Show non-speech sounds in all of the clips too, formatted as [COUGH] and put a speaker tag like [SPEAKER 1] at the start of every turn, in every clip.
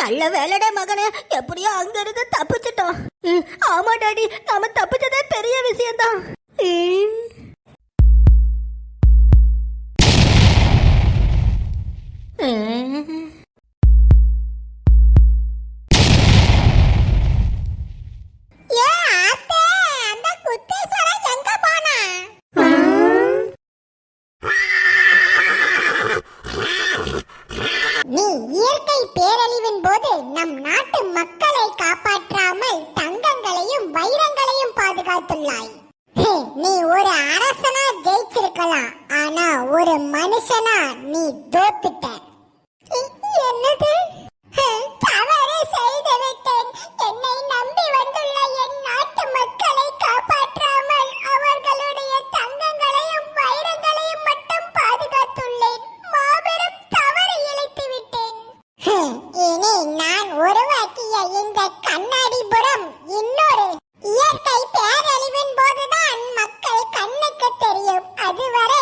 [SPEAKER 1] நல்ல வேலைடா மகனே. எப்படியோ அங்க இருந்து தப்பிச்சிட்டோம் ஆமா டாடி நாம தப்பிச்சதே பெரிய விஷயம்தான். ம்.
[SPEAKER 2] அதுவரை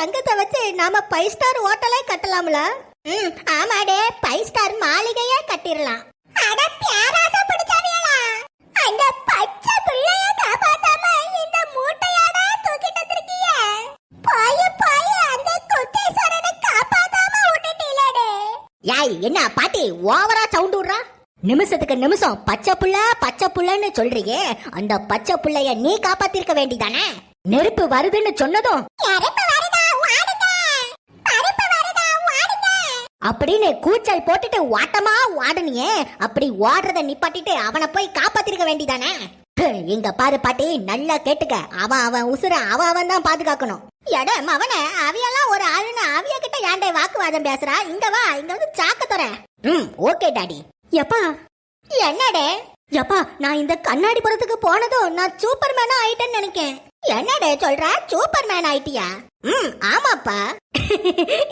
[SPEAKER 1] தங்கத்தை வச்சு நாம ஃபைவ் ஸ்டார் ஹோட்டலே கட்டலாம்ல? ம் ஆமாடே ஃபைவ் ஸ்டார் மாளிகையே கட்டிடலாம்.
[SPEAKER 2] அட பேராசை பிடிச்சவியலா? அந்த பச்சை பிள்ளைய காப்பாத்தாம இந்த மூட்டையாடா தூக்கிட்டு வந்திருக்கீங்க போய் போய் அந்த குட்டீஸ்வரனை காப்பாத்தாம விட்டுட்டீங்களே
[SPEAKER 1] யாய் என்ன பாட்டி ஓவரா சவுண்ட் விடுறா? நிமிஷத்துக்கு நிமிஷம் பச்சை புள்ள பச்சை புள்ளன்னு சொல்றியே. அந்த பச்சை புள்ளைய நீ காப்பாத்திருக்க வேண்டிதானே? நெருப்பு வருதுன்னு சொன்னதும் அப்படின்னு கூச்சல் போட்டுட்டு ஓட்டமா ஓடனியே அப்படி ஓடுறத நிப்பாட்டிட்டு அவனை போய் காப்பாத்திருக்க வேண்டிதானே? இங்க பாரு பாட்டி நல்லா கேட்டுக்க. அவன் அவன் உசுர அவன் அவன் தான் பாதுகாக்கணும். எடம் அவன அவியெல்லாம் ஒரு ஆளுன்னு அவிய கிட்ட ஏன்டே வாக்குவாதம் பேசுறா? இங்க வா இங்க வந்து சாக்க தர ம் ஓகே டாடி. எப்பா? என்னடே? எப்பா நான் இந்த கண்ணாடி புறத்துக்கு போனதும் நான் சூப்பர் மேனா ஆயிட்டேன்னு நினைக்கேன். என்னடே சொல்ற? சூப்பர் மேன் ஆயிட்டியா? ம் ஆமாப்பா.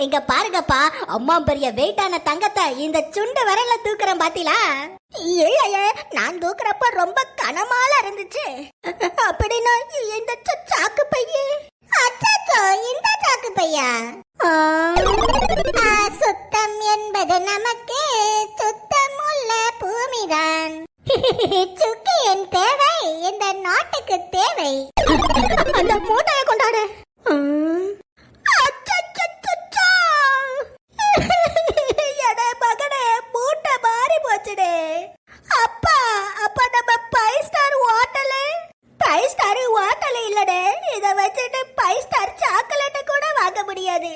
[SPEAKER 1] இங்க பாருங்கப்பா அம்மா பெரிய வெயிட்டான தங்கத்தை இந்த சுண்டு விரல்ல தூக்குறேன் பாத்தீங்களா? இல்லையே நான் தூக்குறப்ப ரொம்ப கனமால இருந்துச்சு. அப்படின்னா இந்த சாக்கு பைய.
[SPEAKER 2] அச்சச்சோ இந்த சாக்கு பையா? சுத்தம் என்பது நமக்கு சுக்கு என் தேவை இந்த நாட்டுக்கு தேவை.
[SPEAKER 1] அந்த மூட்டைய கொண்டாடு. மூட்டை போச்சுடே. அப்பா நம்ம five star hotel five star hotel வச்சுட்டு ஃபைவ் ஸ்டார் கூட வாங்க முடியாது.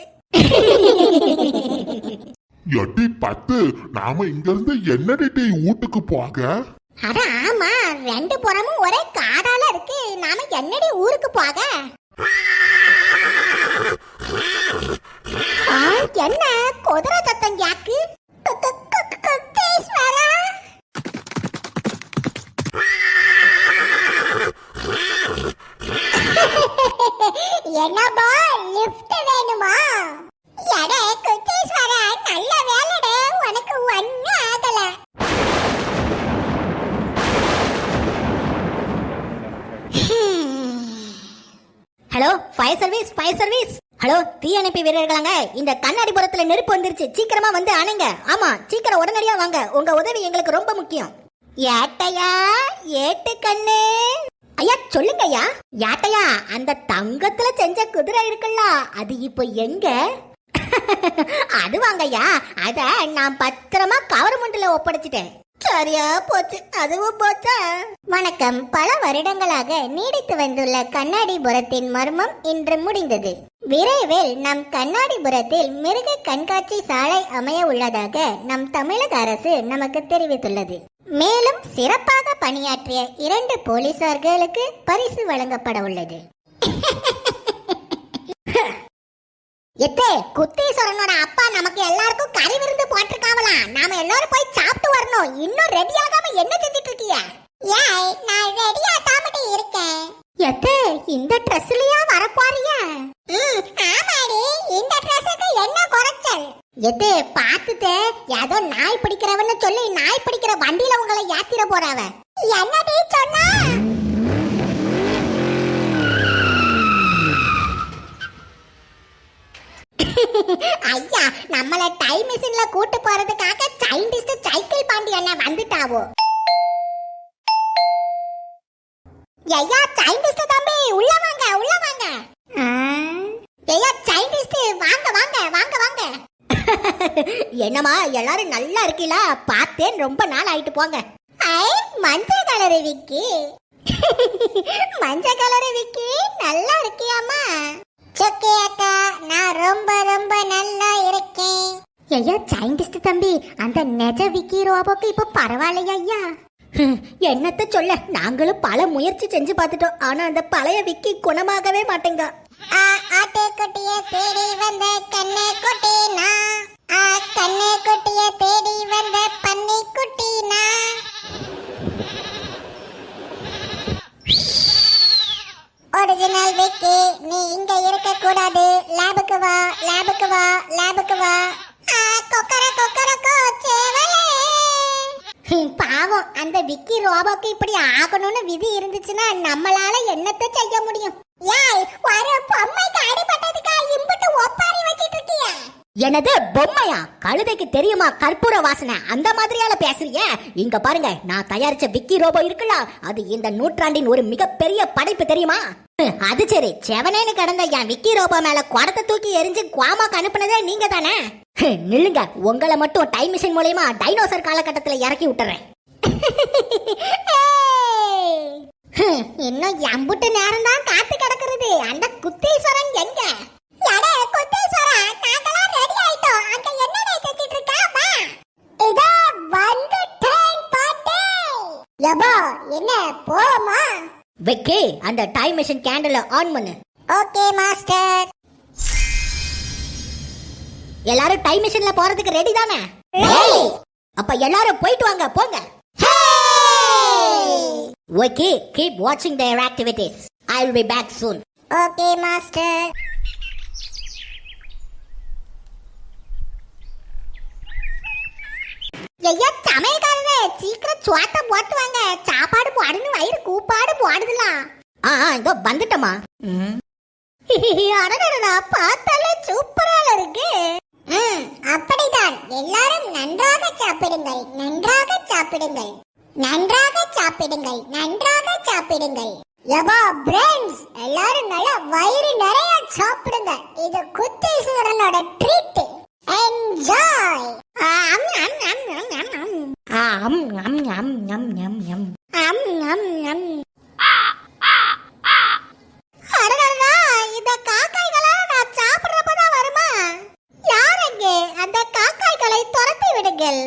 [SPEAKER 3] எட்டி பத்து நாம இங்க இருந்து என்னடி வீட்டுக்கு போக?
[SPEAKER 2] அட ஆமா ரெண்டு புறமும் ஒரே காடால இருக்கு. நாம என்னடி ஊருக்கு போக? ஆ, என்ன? குதிரை சத்தம் கேக்கு? கு- கு- கு- என்னப்பா லிஃப்ட் வேணுமா? எடே குட்டீஸ்வரா நல்ல வேலைடே உனக்கு ஒன்னும் ஆகல.
[SPEAKER 1] Hello fire service fire service hello தீயணைப்பு வீரர்களாங்க இந்த கண்ணாடி புறத்துல நெருப்பு வந்துருச்சு சீக்கிரமா வந்து அணைங்க. ஆமா சீக்கிரம் உடனடியா வாங்க உங்க உதவி எங்களுக்கு ரொம்ப முக்கியம். ஏட்டையா ஏட்டு கண்ணு. ஐயா சொல்லுங்க ஐயா. யாட்டையா அந்த தங்கத்துல செஞ்ச குதிரை இருக்குல்ல அது இப்போ எங்க? [LAUGHS] அது வாங்கய்யா அத நான் பத்திரமா கவர்மெண்ட்ல ஒப்படைச்சிட்டேன். சரியா போச்சு. அதுவும் போச்சா?
[SPEAKER 2] வணக்கம். பல வருடங்களாக நீடித்து வந்துள்ள கண்ணாடிபுரத்தின் மர்மம் இன்று முடிந்தது. விரைவில் நம் கண்ணாடிபுரத்தில் மிருக கண்காட்சி சாலை அமைய உள்ளதாக நம் தமிழக அரசு நமக்கு தெரிவித்துள்ளது. மேலும் சிறப்பாக பணியாற்றிய இரண்டு போலீசார்களுக்கு பரிசு வழங்கப்பட உள்ளது. [LAUGHS]
[SPEAKER 1] எத்தே குத்தீஸ்வரனோட அப்பா நமக்கு எல்லாருக்கும் கறி விருந்து போட்டிருக்காவலாம் நாம எல்லாரும் போய் சாப்பிட்டு வரணும். இன்னும் ரெடி ஆகாம என்ன செஞ்சிட்டு இருக்கிய
[SPEAKER 2] ஏய் நான் ரெடி ஆகாமட்டே இருக்கேன்.
[SPEAKER 1] எத்தே இந்த ட்ரெஸ்லயா வரப்போறீங்க
[SPEAKER 2] ம் ஆமாடி. இந்த ட்ரெஸ்ஸுக்கு என்ன குறைச்சல்?
[SPEAKER 1] எது பார்த்துட்டு ஏதோ நாய் பிடிக்கிறவன்னு சொல்லி நாய் பிடிக்கிற வண்டியில உங்களை ஏத்திர போறாவ.
[SPEAKER 2] என்னடி சொன்னா?
[SPEAKER 1] ஐயா நம்மள டைம் மிஷின்ல கூட்டு போறதுக்காக சைல்டிஸ்ட் சைக்கிள் பாண்டி அண்ணன் வந்துட்டாவோ. ஐயா சைல்டிஸ்ட் தம்பி உள்ள வாங்க உள்ள வாங்க. ஐயா சைல்டிஸ்ட் வாங்க வாங்க வாங்க வாங்க. என்னம்மா எல்லாரும் நல்லா இருக்கீங்களா பார்த்தேன் ரொம்ப நாள் ஆயிட்டு போங்க.
[SPEAKER 2] ஐ மஞ்சள் கலரு விக்கி. மஞ்சள் கலரு விக்கி நல்லா இருக்கியாமா சொக்கே அக்கா நான் ரொம்ப ரொம்ப நல்லா இருக்கேன்.
[SPEAKER 1] ஐயா சைல்டிஸ்ட் தம்பி அந்த நெஜ விக்கி ரோபோக்கு இப்ப பரவாயில்லையா ஐயா? என்னத்த சொல்ல நாங்களும் பல முயற்சி செஞ்சு பார்த்துட்டோம். ஆனா அந்த பழைய விக்கி குணமாகவே மாட்டேங்க.
[SPEAKER 2] ஆட்டு குட்டிய தேடி வந்த கண்ணே குட்டி நான் ஆ கண்ணே குட்டிய தேடி வந்த பன்னி குட்டி நான் ஒரிஜினல் விக்கி நீ இங்க இருக்க கூடாது லேபுக்கு வா லேபுக்கு வா லேபுக்கு வா. ஆ கொக்கர கொக்கரக்கோ சேவலே
[SPEAKER 1] பாவம் அந்த விக்கி ரோபோக்கு இப்படி ஆகணும்னு விதி இருந்துச்சுன்னா நம்மளால என்னத்தை செய்ய முடியும்?
[SPEAKER 2] ஏய் ஒரு பொம்மைக்கு அடிபட்டதுக்கா இம்புட்டு ஒப்பாரி வச்சிட்டு இருக்கியா?
[SPEAKER 1] எனது பொம்மையா? கழுதைக்கு தெரியுமா கற்பூர வாசனை? அந்த மாதிரியால பேசுறீங்க இங்க பாருங்க நான் தயாரிச்ச விக்கி ரோபோ இருக்குல்ல அது இந்த நூற்றாண்டின் ஒரு மிகப்பெரிய படைப்பு தெரியுமா? அது சரி செவனேன்னு கடந்த என் விக்கி ரோபோ மேல குடத்தை தூக்கி எரிஞ்சு குவாமாக்கு அனுப்புனதே நீங்க தானே? நில்லுங்க உங்களை மட்டும் டைம் மிஷின் மூலயமா டைனோசர் காலகட்டத்துல இறக்கி விட்டுறேன். இன்னும் எம்புட்டு நேரம் தான் காத்து கிடக்குறது. அந்த குத்தீஸ்வரன் எங்க?
[SPEAKER 2] என்ன போமா
[SPEAKER 1] விக்கி அந்த டைம் மிஷின் கேண்டில ஆன் பண்ணு.
[SPEAKER 2] Okay master.
[SPEAKER 1] எல்லாரும் டைம் மிஷின்ல போறதுக்கு ரெடி தானே? அப்ப எல்லாரும் போயிட்டு வாங்க போங்க. ஓகே கீப் வாட்சிங் their activities I will be back soon
[SPEAKER 2] okay master.
[SPEAKER 1] ஐயா சமையல்காரரே சீக்கிரம் சுவாட்ட போட்டு வாங்க. சாப்பாடு போடுன்னு வயிறு கூப்பாடு போடுதுலாம் ஆ ஆ, இதோ வந்துட்டமா அடடடா பார்த்தாலே சூப்பரால இருக்கு.
[SPEAKER 2] ம் அப்படிதான். எல்லாரும் நன்றாக சாப்பிடுங்கள் நன்றாக சாப்பிடுங்கள். நன்றாக சாப்பிடுங்கள் நன்றாக சாப்பிடுங்கள். யபா பிரெண்ட்ஸ் எல்லாரும் நல்லா வயிறு நிறைய சாப்பிடுங்க. இது குத்தீஸ்வரனோட ட்ரீட் என்ஜாய்
[SPEAKER 1] ஆம் ஞம் ஞம் ஞம் ஞம் ஞம் ஆம் ஞம் ஞம் அந்த காக்காய்களை துரத்தி விடுங்கள்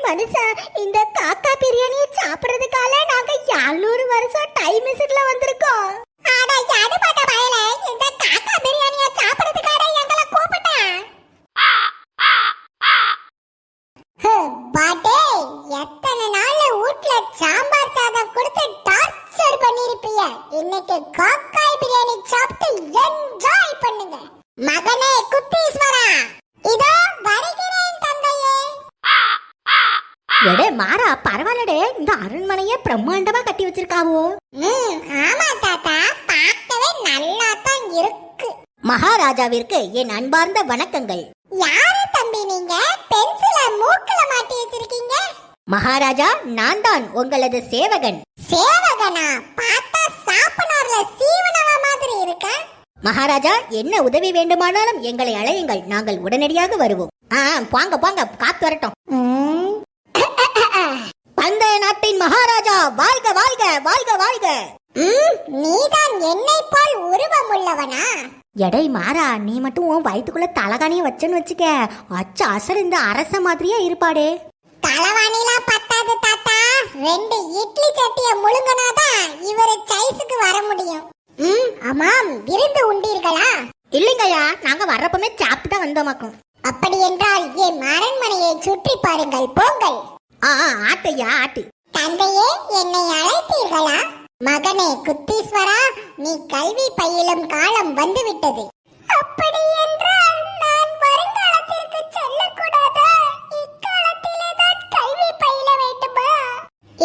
[SPEAKER 1] பாவி மனுஷன் இந்த காக்கா பிரியாணியை சாப்பிடுறதுக்காக நாங்க 700 வருஷம் டைம் மிஷின்ல வந்திருக்கோம்.
[SPEAKER 2] அட எடுபட்ட பயல இந்த காக்கா பிரியாணியை சாப்பிடுறதுக்காக எங்களை கூப்பிட்டான் பாட்டே எத்தனை நாள்ல வீட்ல சாம்பார் சாதம் கொடுத்து டார்ச்சர் பண்ணிருப்பிய இன்னைக்கு காக்காய் பிரியாணி சாப்பிட்டு என்ஜாய் பண்ணுங்க மகனே குத்தீஸ்வரா இதோ வருகிறேன் தந்தையே
[SPEAKER 1] எடே மாறா பரவாயில்லடே இந்த அரண்மனையே
[SPEAKER 2] ம் ஆமா தாத்தா பார்க்கவே நல்லா தான் இருக்கு.
[SPEAKER 1] மகாராஜாவிற்கு என் அன்பார்ந்த வணக்கங்கள்.
[SPEAKER 2] யாரு தம்பி நீங்க? பென்சில மூக்குல மாட்டி வச்சிருக்கீங்க?
[SPEAKER 1] மகாராஜா நான் தான் உங்களது சேவகன்.
[SPEAKER 2] சேவகனா? பார்த்தா சாப்பனார்ல சீவனவ மாதிரி இருக்க.
[SPEAKER 1] மகாராஜா என்ன உதவி வேண்டுமானாலும் எங்களை அழையுங்கள். நாங்கள் உடனடியாக வருவோம். ஆ போங்க போங்க காத்து வரட்டும். பந்தய நாட்டின் மகாராஜா வாழ்க வாழ்க வாழ்க வாழ்க.
[SPEAKER 2] நீதான் என்னை போல் உருவம் உள்ளவனா
[SPEAKER 1] எடை மாறா நீ மட்டும் உன் வயித்துக்குள்ள தலகாணிய வச்சேன்னு வச்சுக்க. அச்ச அசல் இந்த அரச மாதிரியே இருப்பாடே.
[SPEAKER 2] தலவாணிலாம் பத்தாது தாத்தா. ரெண்டு இட்லி சட்டிய முழுங்கனாதான் இவரு சைஸுக்கு வர முடியும். ம் ஆமாம் விருந்து உண்டீர்களா?
[SPEAKER 1] இல்லைங்கய்யா நாங்க வர்றப்பமே சாப்பிட்டு தான் வந்தோமாக்கும்.
[SPEAKER 2] அப்படி என்றால் என் அரண்மனையை சுற்றி பாருங்கள் போங்கள்.
[SPEAKER 1] ஆ ஆட்டையா ஆட்டு.
[SPEAKER 2] தந்தையே என்னை அழைத்தீர்களா? மகனே குத்தீஸ்வரா நீ கல்வி பயிலும் காலம் வந்துவிட்டது. அப்படி என்றால் நான் வருங்காலத்திற்கு செல்லக்கூடாதா? இக்காலத்திலே தான் கல்வி பயில வேண்டுமா?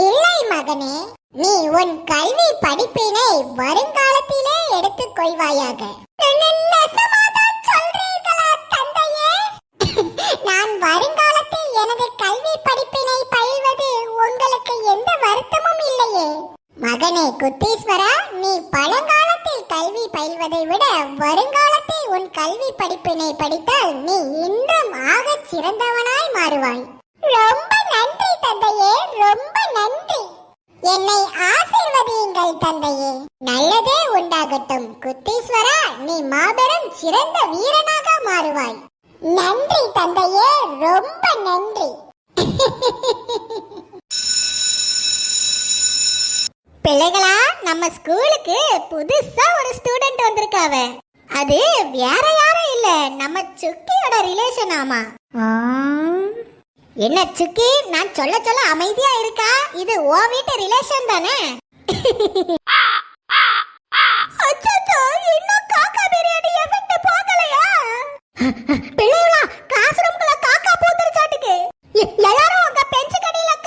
[SPEAKER 2] இல்லை மகனே நீ உன் கல்வி படிப்பினை வருங்காலத்திலே எடுத்துக் கொள்வாயாக. தந்தையே நல்லதே உண்டாகட்டும். குத்தீஸ்வரா நீ மாபெரும் சிறந்த வீரனாக மாறுவாய். நன்றி தந்தையே ரொம்ப நன்றி. பிள்ளைகளா நம்ம ஸ்கூலுக்கு புதுசா ஒரு ஸ்டூடெண்ட் வந்திருக்காவ. அது வேற யாரும் இல்ல நம்ம சுக்கியோட ரிலேஷன் ஆமா. என்ன சுக்கி நான் சொல்ல சொல்ல அமைதியா இருக்கா? இது ஓ வீட்டு ரிலேஷன் தானே? அச்சச்சோ இன்னும் காக்கா பிரியாணி? எஃபெக்ட் போகலையா? கிளாஸ் ரூம்குள்ள காக்கா பூத்துருச்சாட்டுக்கு எ- எல்லாரும்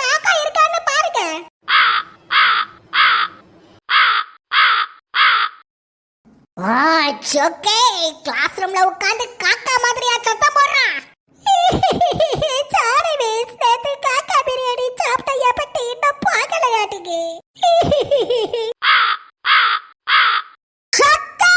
[SPEAKER 2] காக்கா இருக்கான்னு பாருங்க. ஆ சொக்கே கிளாஸ் ரூம்ல உட்கார்ந்து காக்கா மாதிரியா சத்தம் போடுறான் சாரி மிஸ் நேத்து காக்கா பிரியாணி சாப்பிட்ட எஃபெக்ட் விளையாட்டுக்கு சக்கை